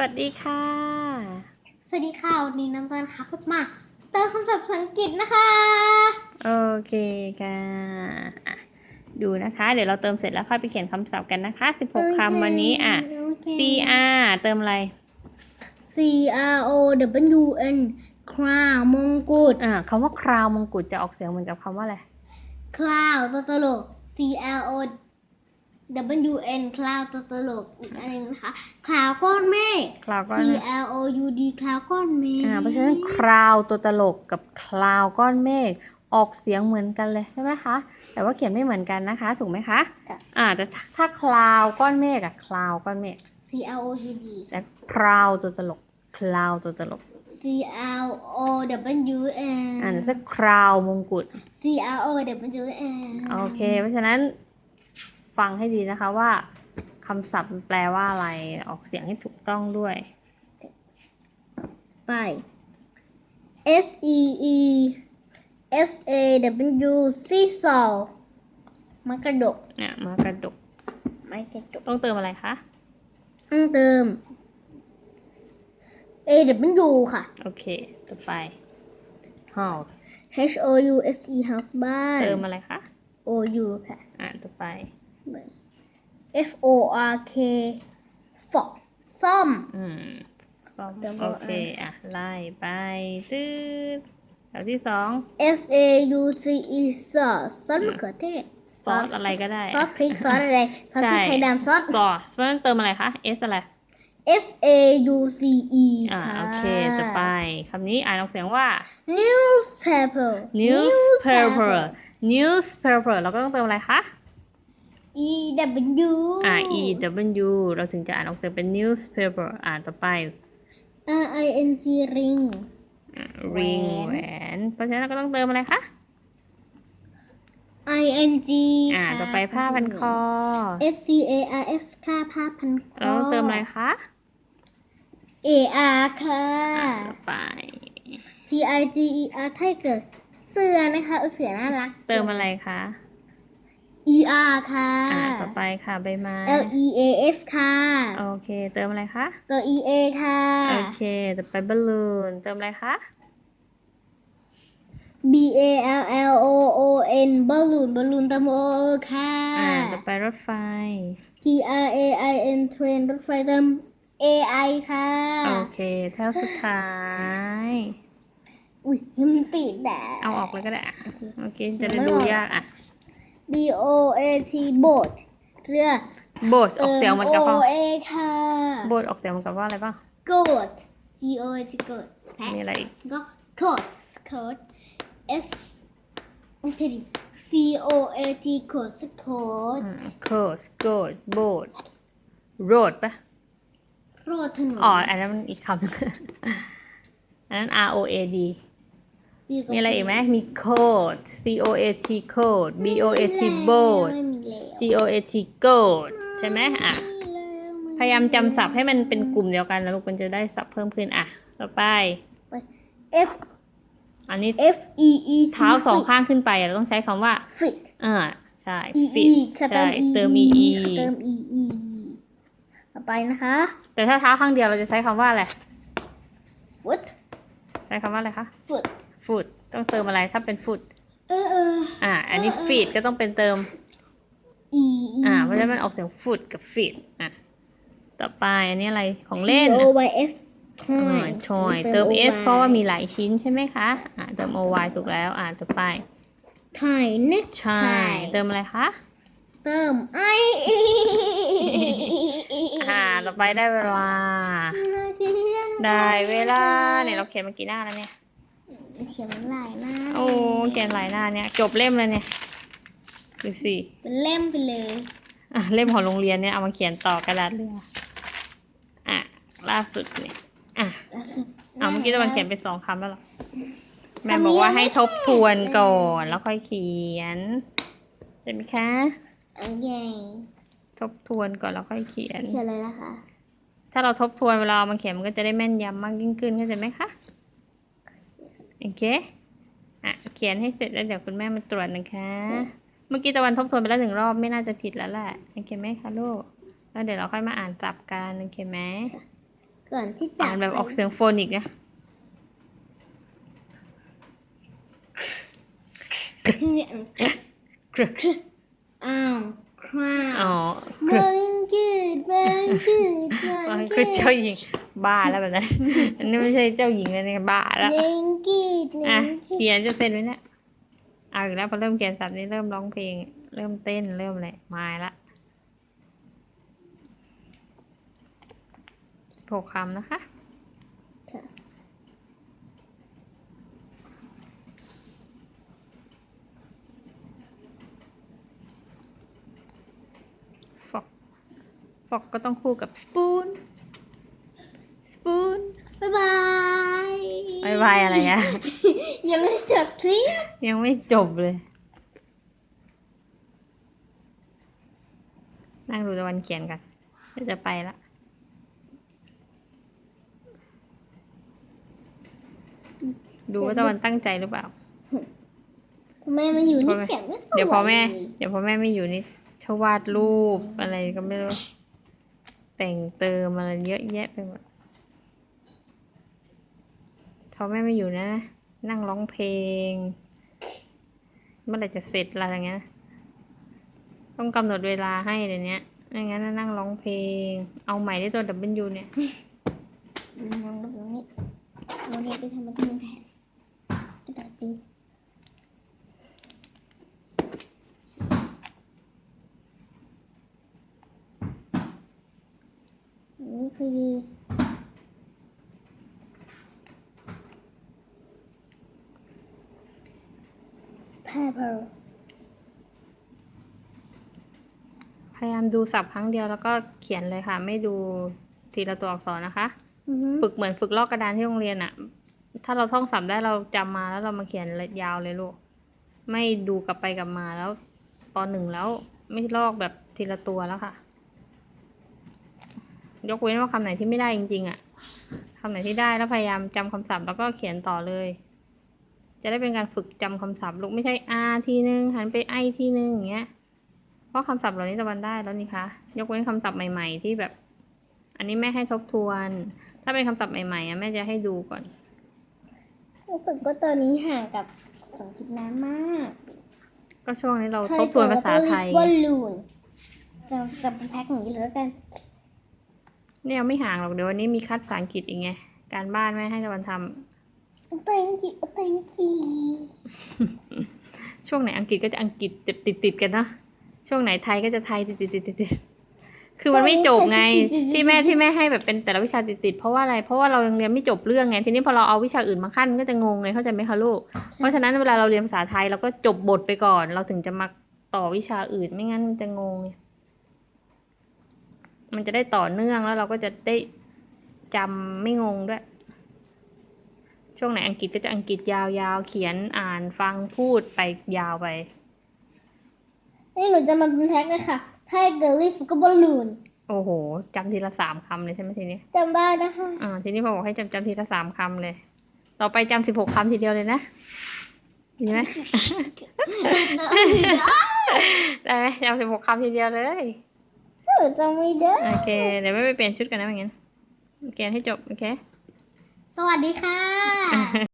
วัสดีค่ะ สวัสดีค่ะ วันนี้น้ำตาลค่ะก็จะมาเติมคำศัพท์ภาษาอังกฤษนะคะ โอเคค่ะอะ ดูนะคะ เดี๋ยวเราเติมเสร็จแล้วค่อยไปเขียนคำศัพท์กันนะคะ 16คำวันนี้อะโเค CR เติมอะไร C R O W N crown มงกุฎอ่าคำว่าคราวมงกุฎจะออกเสียงเหมือนกับคำว่าอะไร cloud ตัวตลก C L O W N cloud ตัวตลกอีกอันหนึงนะคะ cloud ก้อนเมฆคราวก็ C L O U D cloud ก้อนเมฆอ่าเพราะฉะนั้นคราวตัวตลกกับคลาวก้อนเมฆออกเสียงเหมือนกันเลยใช่ไหมคะ แต่ว่าเขียนไม่เหมือนกันนะคะ ถูกไหมคะค่ะอ่าแต่ถ้าถ้าคลาวก้อนเมฆอะคลาวก้อนเมฆ C L O U D แต่คราวตัวตลกคลาวตัวตลก C L O W N อ่านจะคราวมงกุฎ C R O W N โอเค เพราะฉะนั้น ฟังให้ดีนะคะว่าคำศัพท์มันแปลว่าอะไรออกเสียงให้ถูกต้องด้วย ไป S E E S A W seesaw มันกระดกเนี่ยมากระดก ไม่กระดกต้องเติมอะไรคะต้องเติม A W ค่ะ โอเค ต่อไป house H O U S E house บ้าน เติมอะไรคะ O U ค่ะ อ่าต่อไป F O R K fork ซ่อม อืมซ่อมเติมโอเคอะไล่ไปตืดแถวที่สอง S A U C E sauce ซอสมะเขือเทศซอสอะไรก็ได้ซอสพริกซอสอะไรซอสพริกไทยดำซอส ซอสเพราะฉะนั้นเติมอะไรคะ S อะไร S A U C E อ่าค่ะ โอเคต่อไปคำนี้อ่านออกเสียงว่า newspaper newspaper newspaper เราก็ต้องเติมอะไรคะ E W อ่า e w เราถึงจะอ่านออกเสียงเป็น newspaper อ่านต่อไป R I N G ring อ่า ring แหวน เพราะฉะนั้นเราก็ต้องเติมอะไรคะ I N G อ่า ต่อไปผ้าพันคอ S C A R S ค่าผ้าพันคอ เราต้องเติมอะไรคะ A R ค่ะต่อไป T I G E R ไทเกิดเสือนะคะเสือน่ารัก เติมอะไรคะ E R ค่ะอ่าต่อไปค่ะใบไม้ L E A S ค่ะ โอเค เติมอะไรคะตัว E A ค่ะ โอเคต่อไปบอลลูนเติมอะไรคะ B A L L O O N บอลลูนบอลลูนเติม O ค่ะ อ่าต่อไปรถไฟ T R A I N train รถไฟเติม A I ค่ะ โอเคแถวสุดท้าย อุ้ยยังมีติดแดดเอาออกเลยก็ได้อะโอเค จะได้ดูยากอะ B O A T boat เรือโบสออกเสียงเหมือนกับโอว่าเอค่ะโบสออกเสียงเหมือนกับว่าอะไรบ้าง goat G O A T goat แพะมีอะไรอีกก็ coat coat S ไม่ใช่ดิ C O A T coat coat โคสโกดโบสโรดปะโรดถนนอ๋ออันนั้นมันอีกคำหนึ่งอันนั้น R O A D มีอะไรอีกไหมมี code C O A T code B O A T boat ไม่มีแล้ว G O A T goat ใช่ไหมอะไม่มีแล้วพยายามจำศัพท์ให้มันเป็นกลุ่มเดียวกันแล้วลูกมันจะได้ศัพท์เพิ่มขึ้นอะ ต่อไป F อันนี้ F E E T เท้าสองข้างขึ้นไปอะเราต้องใช้คำว่า fit อ่าใช่ E fit E ค่ะเติใช่ม E เติม E E ค่ะเติม E E ต่อไปนะคะ แต่ถ้าเท้าข้างเดียวเราจะใช้คำว่าอะไร foot ใช้คำว่าอะไรคะ foot foot ต้องเติมอะไรถ้าเป็น foot เออเอออ่า อันนี้ feet ก็ต้องเป็นเติม E E อ่าเพราะฉะนั้นมันออกเสียง foot กับ feet อะต่อไปอันนี้อะไรของเล่น T อะ O Y S อ่า toy ชอยเติม s เพราะว่ามีหลายชิ้นใช่ไหมคะอ่าเติม oy ถูกแล้วอ่าต่อไป tie neck ใช่เติมอะไรคะเติม I อ่าต่อไปได้เวลา ได้เวลาเนี่ยเราเขียนมากี่หน้าแล้วเนี่ย เขียนหลายหน้าโอ้เขียนหลายหน้าเนี่ย จบเล่มเลยเนี่ยดูสิเป็นเล่มไปเลยอะเล่มของโรงเรียนเนี่ยเอามาเขียนต่อกระดาษเรืออะล่าสุดเนี่ยอะเอาเมื่อกี้ตะวันเขียนไปสองคำแล้วเหรอแม่บอกว่าให้ทบทวนก่อนแล้วค่อยเขียนใช่ไหมคะโอเคทบทวนก่อนแล้วค่อยเขียนเขียนเลยนะคะ ถ้าเราทบทวนเวลาเอามาเขียนมันก็จะได้แม่นยำมากยิ่งขึ้นเข้าใจไหมคะ โอเคอะเขียนให้เสร็จแล้วเดี๋ยวคุณแม่มาตรวจนะคะ เมื่อกี้ตะวันทบทวนไปแล้วหนึ่งรอบไม่น่าจะผิดแล้วแหละโอเคไหมคะลูกแล้วเดี๋ยวเราค่อยมาอ่านจับกันโอเคไหมก่อนที่จะอ่านแบบออกเสียงโฟนิกนะที่เรียนกรึกอ้าวคราวอ๋อกรึกมันกืดมันกืดมัมันนคืกือดเจ้าหญิง บ้าแล้วแบบนั้น อันนี้ไม่ใช่เจ้าหญิงแล้วนี่บ้าแล้วมันกืดมัอะนกืดเขียนจะเสร็จไหมเนี่ยเอาอีกแล้วพอเริ่มเขียนสับนี้เริ่มร้องเพลง เริ่มเต้นเริ่มอะไรมาละหกคำนะคะ ฟอก ฟอกก็ต้องคู่กับสปูน สปูน บ๊ายบาย บายบายอะไรอะยังไม่ได้จบคลิปยังไม่จบเลย นั่งดูตะวันเขียนกันเดี๋ยวจะไปละดูว่าตะวันตั้งใจหรือเปล่าทำไมมาอยู่นี่เขียนไม่สวยเดี๋ยวพอแม่ลเดี๋ยวพอแม่ไม่อยู่นี่ชวาดรูปอะไรก็ไม่รู้ แต่งเติมอะไรเยอะแยะไปหมดพ อแม่ไม่อยู่นะ นั่งร้องเพลง เมื่อไหร่จะเสร็จอะไรอย่างเงี้ย ต้องกำหนดเวลาให้เดี๋ยวนี้ไม่งั้นนั่งร้องเพลง เอาใหม่ได้ตัว W เนี่ยน้องแบบนี้เราเรียนไปทำมาที่เมืองแทนกระดาษดีนี่คือ paper พยายามดูสับครั้งเดียวแล้วก็เขียนเลยค่ะ ไม่ดูทีละตัวอักษรนะคะอือฮึฝึกเหมือนฝึกลอกกระดานที่โรงเรียนอะถ้าเราท่องสับได้เราจำมาแล้วเรามาเขียนยาวเลยลูก ไม่ดูกลับไปกลับมาแล้วปหนึ่งแล้วไม่ลอกแบบทีละตัวแล้วค่ะ ยกเว้นว่าคำไหนที่ไม่ได้จริงๆอะคำไหนที่ได้แล้วพยายามจำคำศัพท์แล้วก็เขียนต่อเลย จะได้เป็นการฝึกจำคำศัพท์ลูกไม่ใช่ R ทีนึงหันไป I ทีนึงอย่างเงี้ย เพราะคำศัพท์เหล่านี้ตะวันได้แล้วนี่คะยกเว้นคำศัพท์ใหม่ ๆ ที่แบบ อันนี้แม่ให้ทบทวน ถ้าเป็นคำศัพท์ใหม่ๆอะแม่จะให้ดูก่อนรู้สึกว่าตอนนี้ห่างกับภาษาอังกฤษนานมาก ก็ช่วงนี้เราทบทวนภาษาไทยบอลลูนจะจะเป็นแพ็คอย่างนี้เลยแล้วกันเนี่ยไม่ห่างหรอกเดี๋ยววันนี้มีคัดภาษาอังกฤษอีกไงการบ้านแม่ให้ตะวันทำ thank you thank you ช่วงไหนอังกฤษก็จะอังกฤษติดติดติดๆกันเนาะช่วงไหนไทยก็จะไทยติดติดติดติดคือมันไม่จบไงที่แม่ที่แม่ให้แบบเป็นแต่ละวิชาติดติดๆเพราะว่าอะไรเพราะว่าเรายังเรียนไม่จบเรื่องไงทีนี้พอเราเอาวิชาอื่นมาขั้นก็จะงงไงเข้าใจไหมคะลูกเพราะฉะนั้นเวลาเราเรียนภาษาไทยเราก็จบบทไปก่อน เราถึงจะมาต่อวิชาอื่นไม่งั้นมันจะงงไงมันจะได้ต่อเนื่องแล้วเราก็จะได้จำไม่งงด้วย ช่วงไหนอังกฤษก็จะอังกฤษยาวๆ เขียนอ่านฟังพูดไปยาวไป นี่หนูจะมาเป็นแพ็คเลยค่ะไทเกอร์ลีฟกับบอลลูนโอ้โหจำทีละสามคำเลยใช่ไหมทีนี้จำได้นะคะอ่าทีนี้พอบอกให้จำจำทีละสามคำเลย ต่อไปจำสิบหกคำทีเดียวเลยนะดีไหมได้ไหมจำสิบหกคำทีเดียวเลยหนูจำไม่ได้โอเคเดี๋ยวไม่ไปเปลี่ยนชุดกันนะไม่งั้นเขียนให้จบโอเค สวัสดีค่ะ